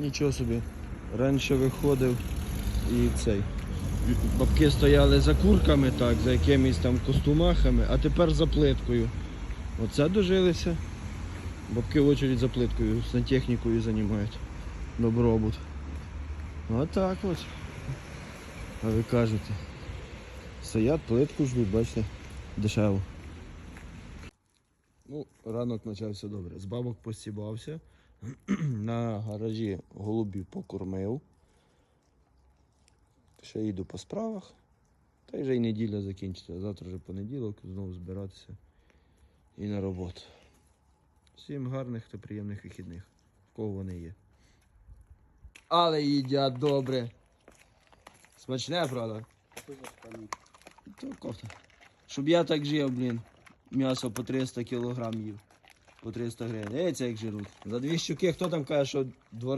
Нічого собі. Раніше виходив і цей. Бабки стояли за курками, так, за якимись там костумахами, а тепер за плиткою. Оце дожилися. Бабки в очередь за плиткою, сантехнікою займають. Добробут. Отак от. А ви кажете. Стоять, плитку ждуть, бачите, дешево. Ну, ранок почався добре. З бабок постібався. На гаражі голубів покормив. Ще їду по справах. Та й вже й неділя закінчиться. Завтра вже понеділок, знову збиратися і на роботу. Всім гарних та приємних вихідних, в кого вони є. Але їдять добре. Смачне, правда? Щоб я так жив, блін. М'ясо по 300 кілограм їв. По 300 гривень. Дивіться, як жируть. За дві щуки, хто там каже, що двор